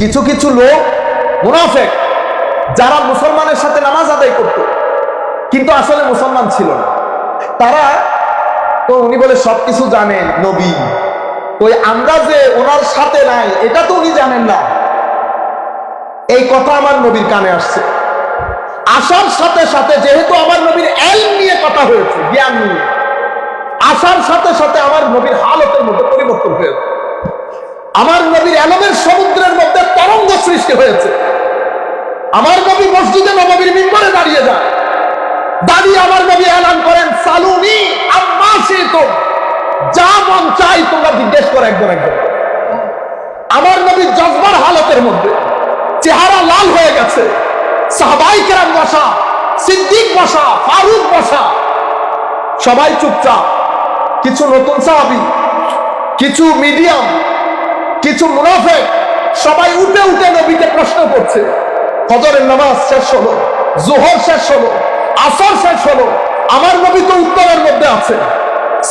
কিছু কিছু লোক মুনাফেক, যারা মুসলমানের সাথে নামাজ আদায় করত, কিন্তু আসলে মুসলমান ছিল না। তারা, তো উনি বলে, সবকিছু জানেন নবী। তো আমরা যে ওনার সাথে নাই, এটা তো উনি জানেন না। এই কথা আমার নবীর কানে আসছে। আসার সাথে সাথে, যেহেতু আমার নবীর এল নিয়ে কথা হয়েছে, জ্ঞান নিয়ে, আসার সাথে সাথে আমার নবীর হালতের মধ্যে পরিবর্তন হয়েছে। আমার নবীর এলমের সমুদ্রের মধ্যে তরঙ্গ সৃষ্টি হয়েছে। আমার নবী মসজিদে নবীর মিম্বরে দাঁড়িয়ে যায়। দাঁড়িয়ে আমার নবী এলান করেন, সালুনি তো যা মন চাই তোমরা জিজ্ঞেস করো একজন একজন। আমার নবীর জজবার হালতের মধ্যে চেহারা লাল হয়ে গেছে। সাহাবাই কেরাম বসা, সিদ্দিক বসা, ফারুক বসা, সবাই চুপচাপ। কিছু নতুন সাহাবি, কিছু মিডিয়াম কিছু মুনাফেক সবাই উঠে উঠে নবীকে প্রশ্ন করছে। ফজরের নামাজ শেষ হলো, জোহর শেষ হলো, আসর শেষ হলো, আমার নবী তো উত্তরের মধ্যে আছে।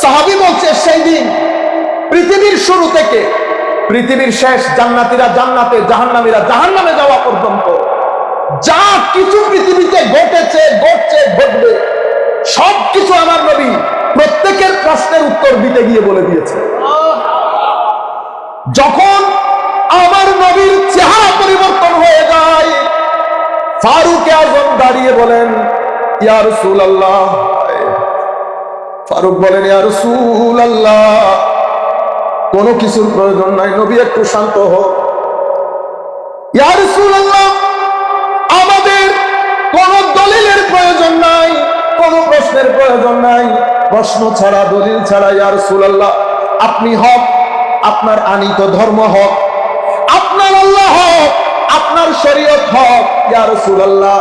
সাহাবি বলছে, সেই দিন পৃথিবীর শুরু থেকে পৃথিবীর শেষ জান্নাতীরা জান্নাতে, জাহান্নামীরা জাহান্নামে যাওয়া পর্যন্ত যা কিছু পৃথিবীতে ঘটেছে, ঘটছে, ঘটবে সব কিছু আমার নবী প্রত্যেকের প্রশ্নের উত্তর দিতে গিয়ে বলে দিয়েছে। যখন আমার নবীর চেহারা পরিবর্তন হয়ে যায়, ফারুক আজম দাঁড়িয়ে বলেন, ইয়া রাসূলুল্লাহ। ফারুক বলেন, ইয়া রাসূলুল্লাহ, কোনো কিছুর প্রয়োজন নাই, নবী একটু শান্ত হোক ইয়া রাসূলুল্লাহ, আমাদের কোন দলিলের প্রয়োজন নাই, কোন প্রশ্নের প্রয়োজন নাই। প্রশ্ন ছাড়া, দলিল ছাড়া ইয়ার সুল আল্লাহ আপনি হক আপনার আনিত ধর্ম হক, আপনার আল্লাহ হক, আপনার শরীয়ত হক। ইয়া রাসূলুল্লাহ,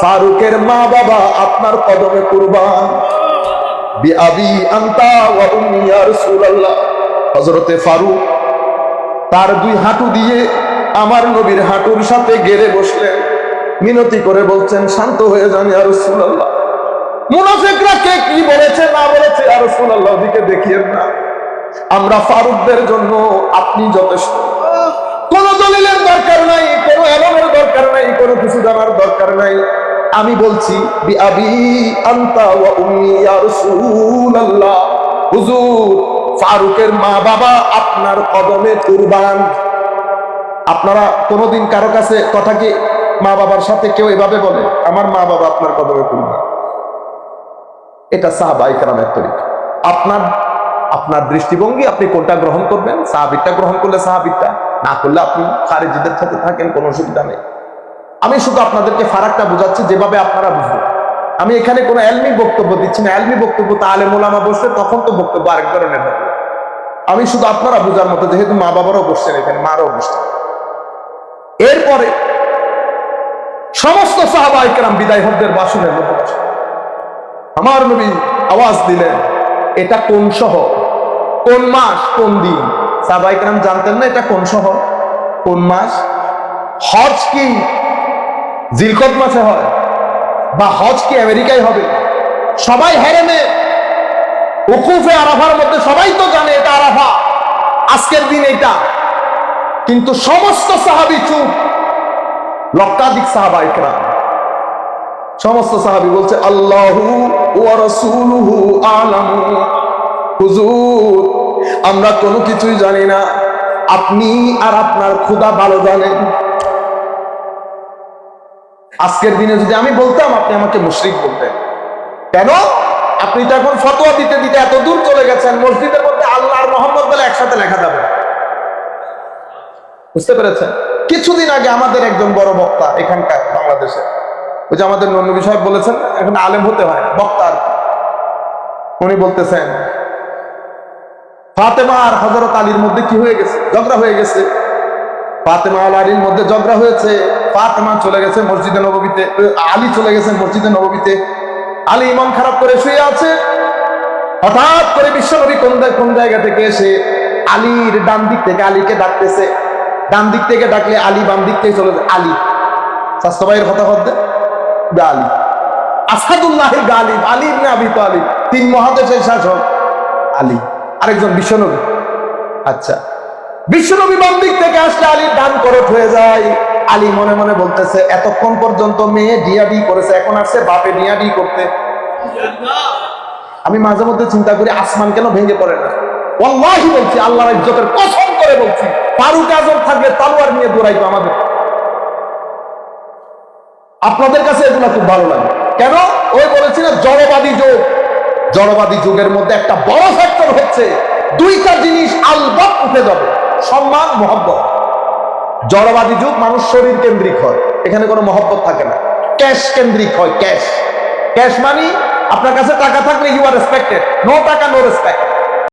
ফারুকের মা বাবা আপনার কদমে কুরবান। বিআবি আনতা ওয়া উম্মি, ইয়া রাসূলুল্লাহ। হযরতে ফারুক তার দুই হাঁটু দিয়ে আমার নবীর হাঁটুর সাথে গেড়ে বসলেন। মিনতি করে বলছেন, শান্ত হয়ে যান, ইয়া রাসূলুল্লাহ। মুনাফিকরা কে কি বলেছে না বলেছে, ইয়া রাসূলুল্লাহ দিকে দেখিয়েন না। আমরা ফারুকদের জন্য আপনি যথেষ্ট। কোন দলিলের দরকার নাই, কোন এলমের দরকার নাই, কোন কিছু জানার দরকার নাই। আমি বলছি ফারুকের মা বাবা আপনার কদমে কুরবান। আপনারা কোনোদিন কারও কাছে কথা কি মা বাবার সাথে কেউ এভাবে বলে, আমার মা বাবা আপনার কদমে কুরবান? এটা সাহাবা ইকরামের তরিকা। আপনার আপনার দৃষ্টিভঙ্গি আপনি কোনটা গ্রহণ করবেন? সাহাবিরটা গ্রহণ করলে সাহাবিরটা? না করলে আপনি খারেজিদের সাথে থাকেন, কোনো অসুবিধা নেই। আমি শুধু আপনাদেরকে ফারাকটা বোঝাচ্ছি, যেভাবে আপনারা বুঝবেন। আমি এখানে কোনো এলমি বক্তব্য দিচ্ছি না। এলমি বক্তব্য তা আলে মোলামা বসলে তখন তো বক্তব্য আরেক ধরনের হবে। আমি শুধু আপনারা বোঝার মতো, যেহেতু মা বাবারও বসছেন এখানে, মারও বসছেন। এরপরে সমস্ত সাহাবা ইকরাম বিদায় হকদের বাসনের বসে। আমার নবী আওয়াজ দিলেন, এটা কোন শহর? কোন মাস, কোন দিন? ইকরাম জানতেন না এটা কোন শহর? কোন মাস? হজ কি জিলকত মাসে হয় বা হজ কি আমেরিকায় হবে? সবাই হেরেমে। উকুফে আরাফার মধ্যে সবাই তো জানে এটা আরাফা। আজকের দিন এটা। কিন্তু সমস্ত সাহাবি চুপ। লক্ষাধিক সাহাবা ইকরাম সমস্ত সাহাবি বলছে, আল্লাহু ওয়া রাসূলুহু আলামু। হুজুর আমরা কোনো কিছুই জানি না। আপনি আর আপনার খোদা ভালো জানেন। আজকের দিনে যদি আমি বলতাম, আপনি আমাকে মুশরিক বলতেন। কেন? আপনি তো এখন ফতোয়া দিতে দিতে এত দূর চলে গেছেন, মসজিদের মধ্যে আল্লাহ আর মোহাম্মদ বলে একসাথে লেখা যাবে। বুঝতে পেরেছেন? কিছুদিন আগে আমাদের একজন বড় বক্তা এখানকার বাংলাদেশে, ওই যে আমাদের নন্নবী সাহেব বলেছেন, এখন আলেম হতে হয় বক্তা আর কি। উনি বলতেছেন ফাতেমা আর হজরত আলীর মধ্যে কি হয়ে গেছে? ঝগড়া হয়ে গেছে। ফাতেমা আল আলীর মধ্যে ঝগড়া হয়েছে। ফাতেমা চলে গেছে মসজিদে নববীতে। আলী চলে গেছে মসজিদে নবীতে আলী ইমান খারাপ করে শুয়ে আছে। হঠাৎ করে বিশ্বনবী কোন কোন জায়গা থেকে এসে আলীর ডান দিক থেকে আলীকে ডাকতেছে। ডান দিক থেকে ডাকলে আলী বাম দিক থেকে চলে যায়। আলী। স্বাস্থ্য ভাইয়ের কথা বলতে আলী। আসাদুল্লাহ গালিব, আলী আবি তালিব। তিন মহাদেশের শাসক আলী। আরেকজন বিশ্বনবী। আচ্ছা বিশ্বনবী বাম দিক থেকে আসলে আলীর ডান করট হয়ে যায়। আলী মনে মনে বলতেছে, এতক্ষণ পর্যন্ত মেয়ে ডিয়াডি করেছে, এখন আসছে বাপে ডিয়াডি করতে। আমি মাঝে মধ্যে চিন্তা করি, আসমান কেন ভেঙে পড়ে না? অল্লাহি বলছি, আল্লাহর ইজ্জতের কসম করে বলছি, ফারুক আজম থাকলে তালোয়ার নিয়ে দৌড়াইতো আমাদের। আপনাদের কাছে এগুলো খুব ভালো লাগে। কেন? ওই বলেছি না জড়বাদী যুগ। জড়বাদী যুগের মধ্যে একটা বড় ফ্যাক্টর হচ্ছে। দুইটা জিনিস আলবাত উঠে যাবে, সম্মান, মহব্বত। জড়বাদী যুগ মানুষ শরীর কেন্দ্রিক হয়, এখানে কোনো মহব্বত থাকে না। ক্যাশ কেন্দ্রিক হয়, ক্যাশ। ক্যাশ মানি আপনার কাছে টাকা থাকলে you are respected no taka no respect